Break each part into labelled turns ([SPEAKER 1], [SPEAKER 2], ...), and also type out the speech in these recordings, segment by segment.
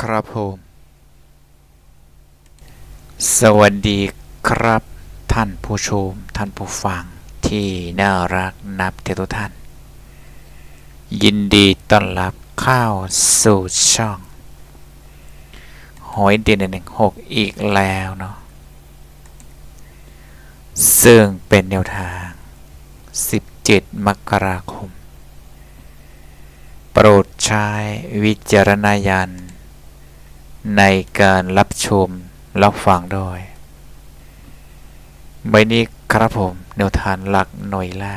[SPEAKER 1] ครับผมสวัสดีครับ ท่านผู้ชม ท่านผู้ฟังที่น่ารักนับเทุกท่าน ยินดีต้อนรับเข้าสู่ช่องหอยเด่นหนึ่งหกอีกแล้วเนาะซึ่งเป็นแนวทาง 17 มกราคม โปรดใช้วิจารณญาณ ในการรับชมรับฟังด้วยใบนี้ครับผมแนวทางหลักหน่วยล่า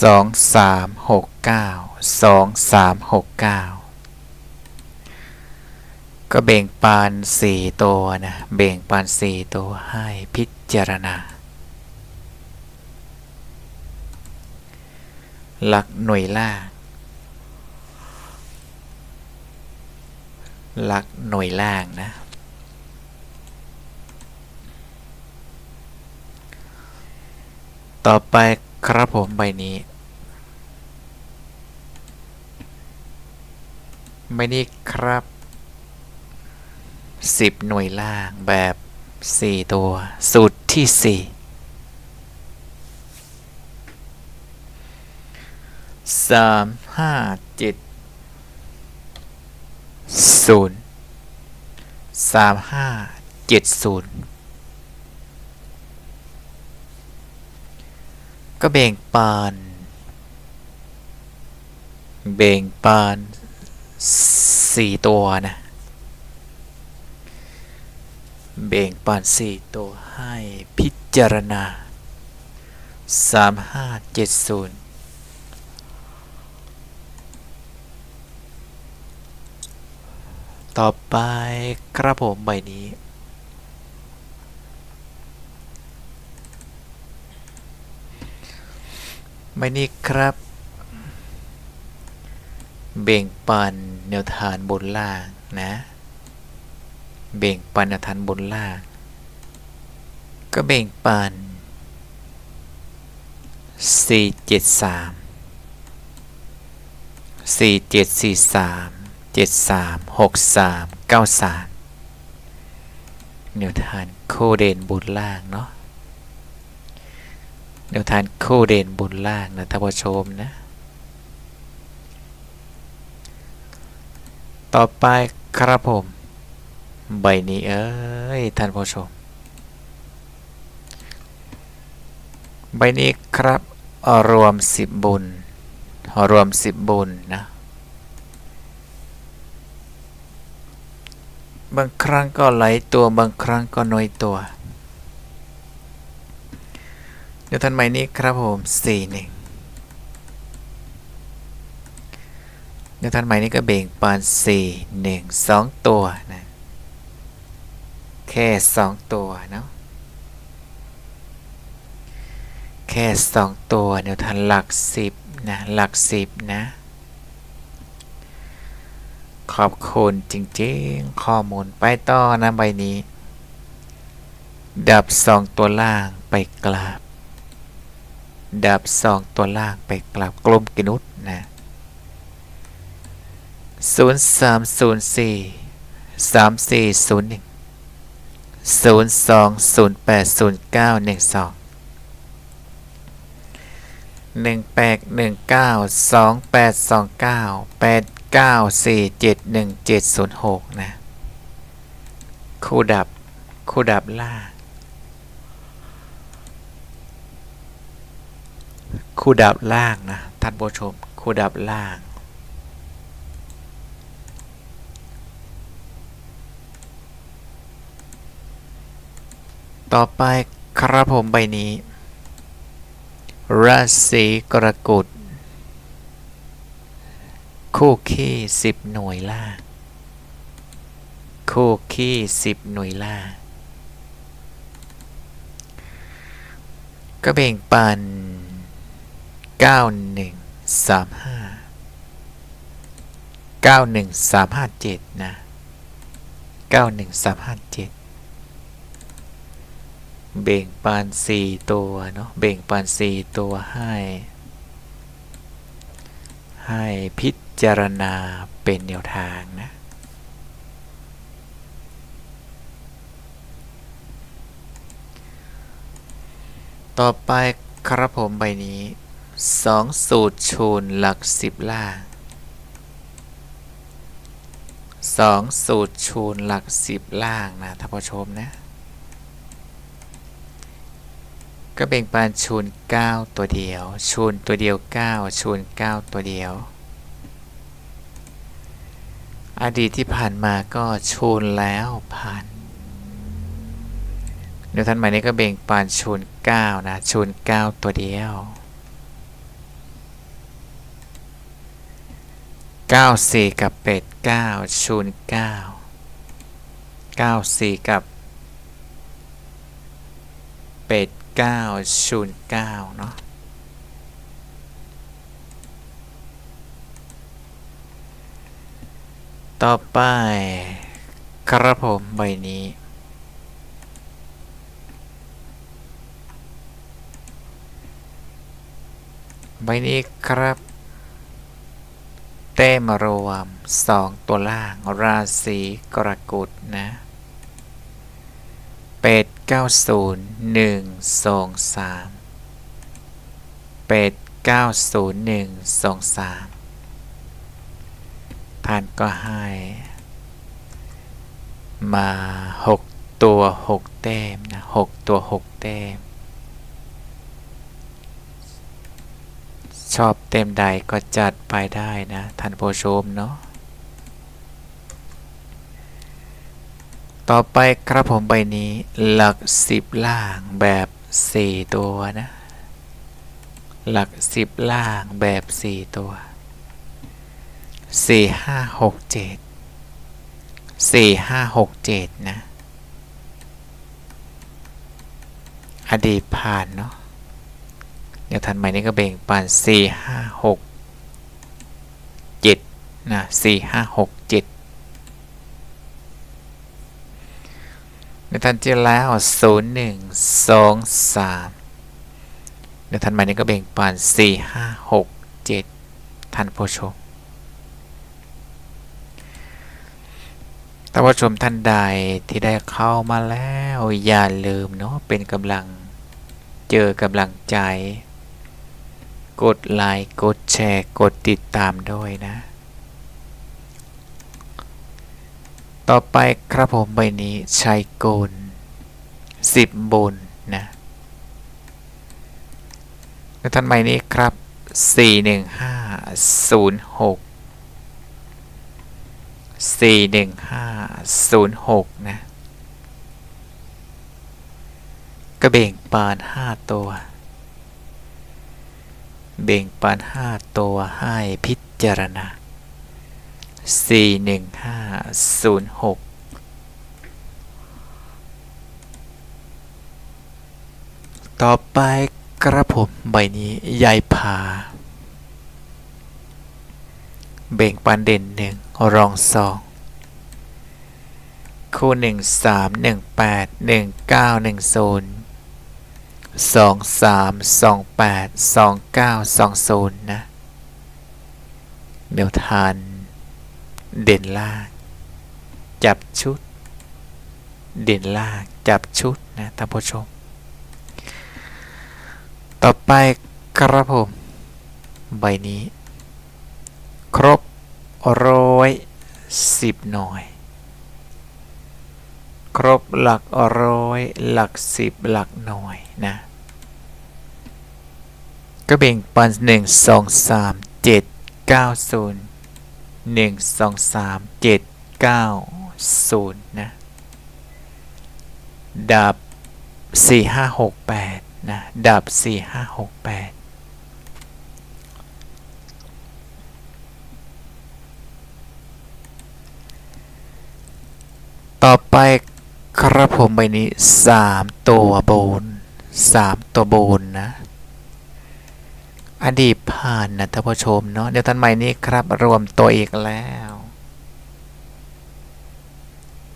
[SPEAKER 1] สองสามหกเก้าสองสามหกเก้าก็เบ่งปานสี่ตัวนะเบ่งปานสี่ตัวให้พิจารณา หลักหน่วยล่าง ลักหน่วยล่างนะ ต่อไปครับผมใบนี้ใบนี้ครับ 10 หน่วยล่างแบบ 4 ตัว สูตรที่ 4สามห้าเจ็ด ศูนย์สามห้าเจ็ดศูนย์ก็แบ่งปานแบ่งปานสี่ตัวนะแบ่งปานสี่ตัวให้พิจารณาสามห้าเจ็ดศูนย์ ต่อไปกระผมใบนี้ ใบนี้ครับ เบ่งปันแนวทานบนล่างนะ เบ่งปันแนวทานบนล่าง ก็เบ่งปันสี่เจ็ดสามสี่เจ็ดสามหกสามเก้าสามแนวทานโคเดนบนล่างเนาะแนวทานโคเดนบนล่างนะท่านผู้ชมนะ ต่อไปครับผม ใบนี้เอ้ยท่านผู้ชม ใบนี้ครับรวมสิบบุญ รวมสิบบุญนะ บางครั้งก็ไหลตัวบางครั้งก็น้อยตัวเดี๋ยวทันใหม่นี้ครับผมสี่หนึ่งเดี๋ยวทันใหม่นี้ก็เบ่งปานสี่หนึ่งสองตัวนะแค่สองตัวเนาะแค่สองตัวเดี๋ยวทันหลักสิบนะหลักสิบนะ ขอบคุณจริงๆ ข้อมูลไปต่อนะใบนี้ ดับสองตัวล่างไปกลับดับสองตัวล่างไปกลับกลมกินุษนะศูนย์สามศูนย์สี่สามสี่ศูนย์หนึ่งศูนย์สองศูนย์แปดศูนย์เก้าหนึ่งสองหนึ่งแปดหนึ่งเก้าสองแปดสองเก้าแปด เก้าสี่เจ็ดหนึ่งเจ็ดศูนย์หกนะ คู่ดับ คู่ดับล่าง คู่ดับล่างนะท่านผู้ชม คู่ดับล่าง ต่อไปครับผมใบนี้ ราศีกรกฎ คู่ขี้สิบหน่วยล่า คู่ขี้สิบหน่วยล่า ก็แบ่งปันเก้าหนึ่งสามห้าเก้าหนึ่งสามห้าเจ็ดนะเก้าหนึ่งสามห้าเจ็ดเบ่งปานสี่ตัวเนาะเบ่งปานสี่ตัวให้ ให้พิ จารณาเป็นแนวทางนะต่อไปครับผมใบนี้ 2 สูตรชูนหลัก 10 ล่าง 2 สูตรชูนหลัก 10 ล่างนะท่านผู้ชมนะ ก็แบ่งปานชูน 9 ตัวเดียว ชูนตัวเดียว 9 ชูน 9 ตัวเดียว อดีตที่ผ่านมาก็ชูนแล้วผ่านเดี๋ยวท่านใหม่นี้ก็เบ่งปานชูน9นะชูน9 ตัวเดียว 9 4 กับเป็ด9ชูน9 9 4 กับเป็ด9ชูน9เนาะ ต่อไป ครับผม ใบนี้ ใบนี้ครับเต้มรวมสองตัวล่าง ราศีกรกฎนะเป็ดเก้าศูนย์หนึ่งสองสามเป็ดเก้าศูนย์หนึ่งสองสาม ท่านก็ให้ มา 6 ตัว 6 แต้มนะ6ตัว 6 แต้ม ชอบเต็มใดก็จัดไปได้นะ ท่านผู้ชมเนาะต่อไปครับผมใบนี้หลัก10ล่างแบบ 4 ตัวนะ หลัก10ล่างแบบ 4 ตัว 4 5 6 7 4 5 6 7นะ อดีตผ่านเนาะเดี๋ยวทันใหม่นี้ก็เบ่งปัน4 5 6 7นะ4 5 6 7เดี๋ยวทันที่แล้ว0 1 2 3เดี๋ยวทันใหม่นี้ก็เบ่งปัน4 5 6 7ท่านผู้ชม ท่านผู้ชมท่านใดที่ได้เข้ามาแล้ว อย่าลืมเนาะเป็นกำลังเจอกำลังใจ กดไลค์กดแชร์ กดติดตามด้วยนะ ต่อไปครับผมใบนี้ใช้กลสิบบนนะแล้วท่านใบนี้ครับ 41506 41506นะกระเบ่งปาน5ตัว เบ่งปาน5ตัวให้พิจารณา41506ต่อไปกระผมใบนี้ยายผาเบ่งปานเด่นหนึ่ง รองสองคู่หนึ่งสามหนึ่งแปดหนึ่งเก้าหนึ่งศูนย์สองสามสองแปดสองเก้าสองศูนย์นะเดี๋ยวทาน เด่นล่าง จับชุด เด่นล่าง จับชุดนะท่านผู้ชม ต่อไปกระผม ใบนี้ ครบ ร้อยสิบหน่วยครบหลักร้อยหลักสิบหลักหน่วยนะก็เบ่งปันหนึ่งสองสามเจ็ดเก้าศูนย์หนึ่งสองสามเจ็ดเก้าศูนย์นะดับสี่ห้าหกแปดนะดับสี่ห้าหกแปด ต่อไปครับผมใบนี้สามตัวบนสามตัวบนนะ อดีตผ่านนะท่านผู้ชมเนาะเดี๋ยวท่านใหม่นี้ครับรวมตัวอีกแล้ว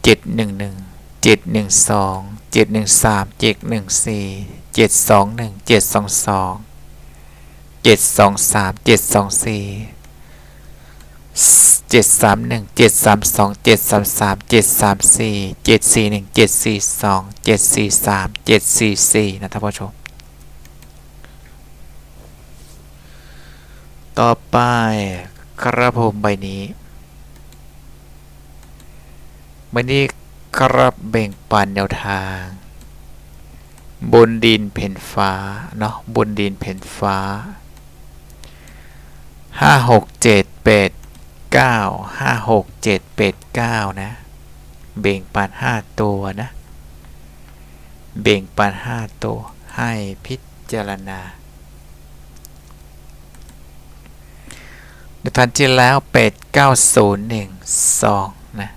[SPEAKER 1] เจ็ดหนึ่งหนึ่ง เจ็ดสามหนึ่งเจ็ดสามสองเจ็ดสามหนึ่งเจ็ดสามสองเจ็ดสามสามเจ็ดสามสี่เจ็ดสี่หนึ่งเจ็ดสี่สองเจ็ดสี่สามเจ็ดสี่สี่นะท่านผู้ชม ต่อไปครับผมใบนี้ใบนี้ครับแบ่งปันแนวทาง บนดินเพ่นฟ้าเนาะบนดินเพ่นฟ้าห้าหกเจ็ดแปด เก้าห้าหกเจ็ดแปดเก้านะเบ่งปันห้าตัวนะเบ่งปันห้าตัวให้พิจารณาเดี๋ยวทันที่แล้วเป็ดเก้าศูนย์หนึ่งสองนะ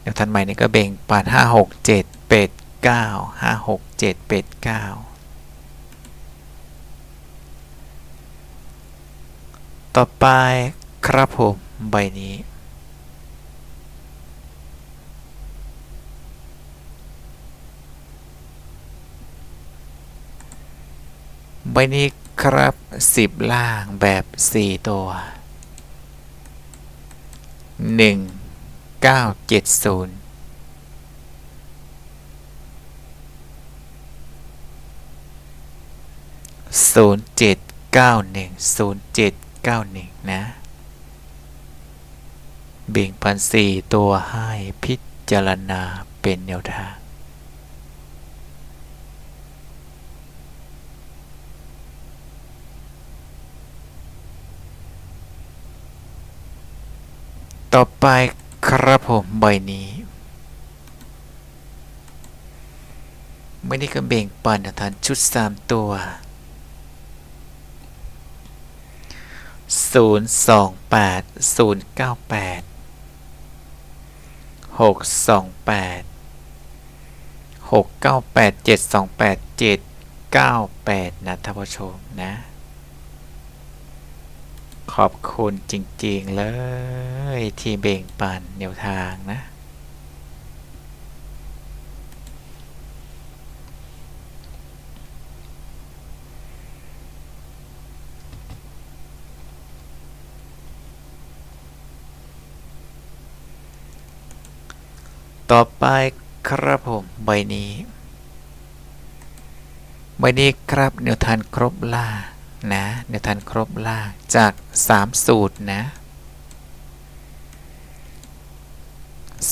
[SPEAKER 1] เดี๋ยวทันใหม่นี้ก็เบ่งปันห้าหกเจ็ดเป็ดเก้าห้าหกเจ็ดเป็ดเก้าต่อไป ครับผมใบนี้ ใบนี้ครับสิบล่างแบบสี่ตัวหนึ่งเก้าเจ็ดศูนย์ศูนย์เจ็ดเก้าหนึ่งศูนย์เจ็ดเก้าหนึ่งนะ เบ่งปันสี่ตัวให้พิจารณาเป็นแนวทางต่อไปครับผมใบนี้ไม่ได้ก็เบ่งปันฐานชุด 3 ตัว 0 2 8 0 9 8 หกสองแปดหกเก้าแปดเจ็ดสองแปดเจ็ดเก้าแปดนะท่านผู้ชมนะ ขอบคุณจริงๆเลยที่เบ่งปันแนวทางนะ ต่อไปครับผมใบนี้ใบนี้ครับแนวทานครบล่านะแนวทานครบล่าจาก 3 สูตรนะ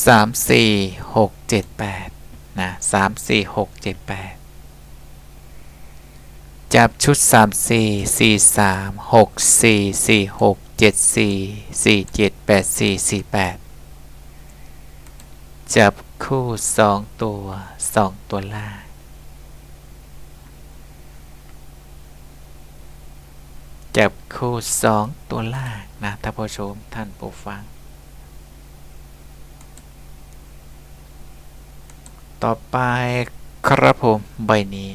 [SPEAKER 1] 3 4 6 7 8นะ3 4 6 7 8 จับชุด 3 4 4 3 6 4 4 6 7 4 4 7 8 4 4 8 จับคู่2ตัว2ตัวล่างจับคู่2ตัวล่างนะท่านผู้ชมท่านผู้ฟัง ต่อไปครับผมใบนี้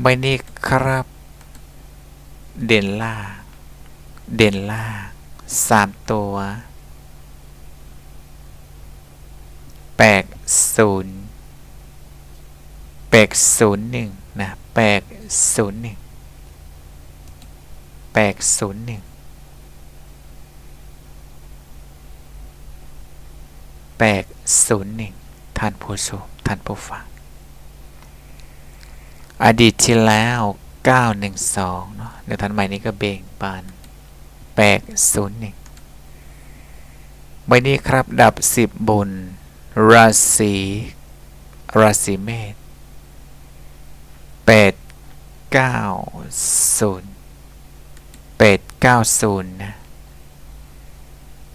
[SPEAKER 1] ใบนี้ครับ เด่นล่าง เด่นล่างสามตัวแปดศูนย์แปดศูนย์หนึ่งนะแปดศูนย์หนึ่งแปดศูนย์หนึ่งแปดศูนย์หนึ่งท่านผู้ชมท่านผู้ฟัง อดีตที่แล้ว 912 เนาะเดี๋ยวท่านใหม่นี้ก็เบ่งปัน 801ใบนี้ครับดับ 10 บน ราศีราศีเมษ8 9 0 8 9 0นะ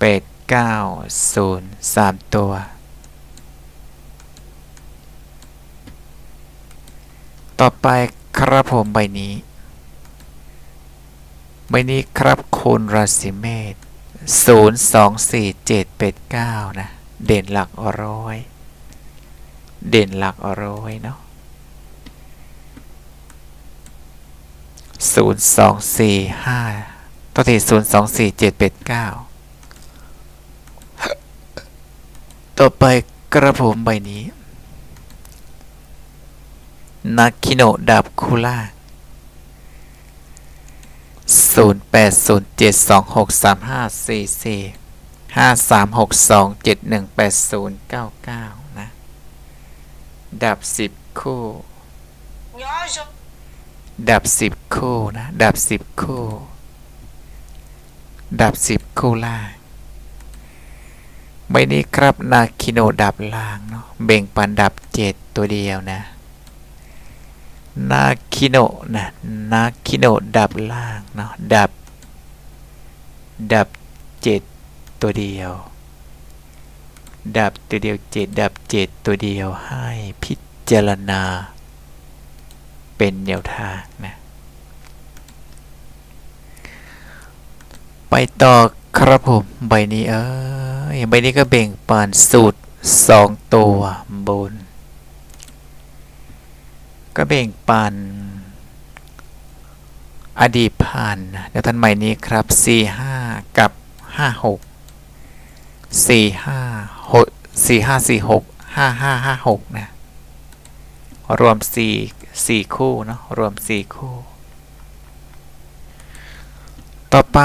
[SPEAKER 1] 8 9 0 3 ตัว ต่อไปครับผมใบนี้ ใบนี้ครับคุณราศีเมษศูนย์สองสี่เจ็ดเป็ดเก้านะ เด่นหลักร้อย เด่นหลักร้อยเนาะศูนย์สองสี่ห้าตัวที่ศูนย์สองสี่เจ็ดเป็ดเก้าต่อไปกระผมใบนี้ในาคิโนดับคูล่า ศูนย์แปดศูนย์เจ็ดสองหกสามห้าสี่สี่ห้าสามหกสองเจ็ดหนึ่งแปดศูนย์เก้าเก้านะ ดับสิบคู่ ดับสิบคู่นะ ดับสิบคู่ ดับสิบคู่ล่างใบนี้ครับ นาคิโนดับล่างเนาะ เบ่งปันดับเจ็ดตัวเดียวนะ นาคิโนนะนาคิโนดับล่างเนาะดับ ดับเจ็ดตัวเดียว ดับตัวเดียวเจ็ดดับเจ็ดตัวเดียวให้พิจารณา เป็นแนวทางนะไปต่อครับผมใบนี้เอ้ยใบนี้ก็เบ่งปานสูตรสองตัวบน ก็เบ่งปานอดีตผ่านเดี๋ยวท่านใหม่นี้ครับ 45 กับ 56 45 6 45 46 5556 นะ รวม 4 4 คู่ เนาะรวม 4 คู่ ต่อไป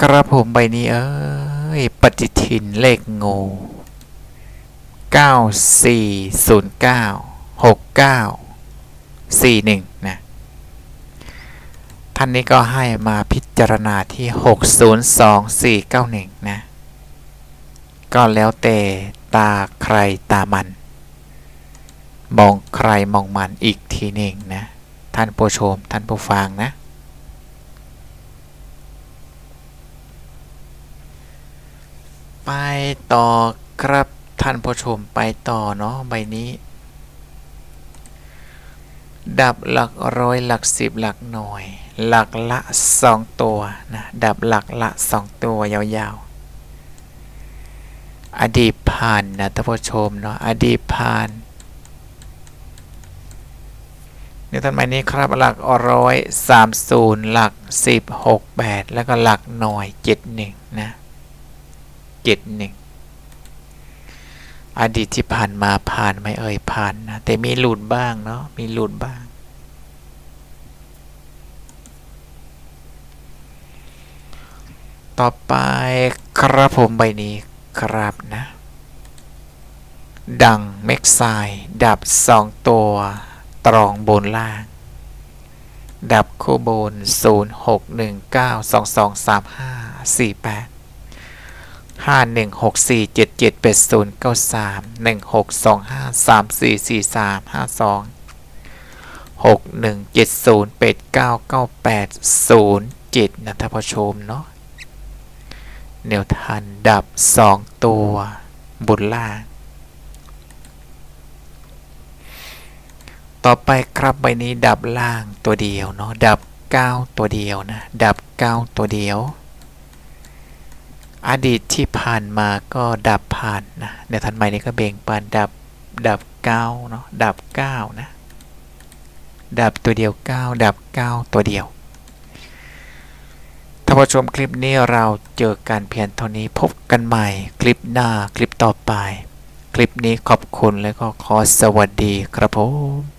[SPEAKER 1] กระผมใบนี้เอ้ย ปฏิทินเลขงู9409 69 41นะท่านนี้ก็ให้มาพิจารณาที่ 602491 นะ ก็แล้วแต่ตาใครตามัน มองใครมองมันอีกทีหนึ่งนะ ท่านผู้ชม ท่านผู้ฟังนะ ไปต่อครับท่านผู้ชมไปต่อเนาะใบนี้ ดับหลักร้อยหลักสิบหลักหน่วย หลักละสองตัวนะดับหลักละสองตัวยาวๆ อดีตผ่านนะท่านผู้ชมเนาะอดีตผ่านเดี๋ยวท่านหมายนี้ครับหลักร้อยสามศูนย์หลักสิบหกแปดแล้วก็หลักหน่วยเจ็ดหนึ่งนะเจ็ดหนึ่ง อดีตที่ผ่านมาผ่านไม่เอ่ยผ่านนะแต่มีหลุดบ้างเนาะมีหลุดบ้าง ต่อไปครับผมใบนี้ครับนะ ดังเม็กไซดับสองตัว ตรองบนล่าง ดับคู่บน 0 6 1 9 2 2 3 5 4 8 5 1 6 4 7 7 8 0 9 3 1 6 2 5 3 4 4 3 5 2 6 1 7 0 8 9 9 8 0 7นะท่านผู้ชมเนาะแนวทันดับ2ตัวบนล่าง ต่อไปครับใบนี้ดับล่างตัวเดียวเนาะดับ 9 ตัวเดียวนะดับ 9 ตัวเดียว อดีตที่ ผ่านมาก็ดับผ่านนะเดี๋ยวทันใหม่นี้ก็เบ่งปานดับดับ9เนาะดับ9นะดับตัวเดียว9ดับ9ตัวเดียวถ้านผู้ชมคลิปนี้เราเจอกันเพียงเท่านี้พบกันใหม่คลิปหน้าคลิปต่อไป คลิปนี้ขอบคุณและก็ขอสวัสดีครับผม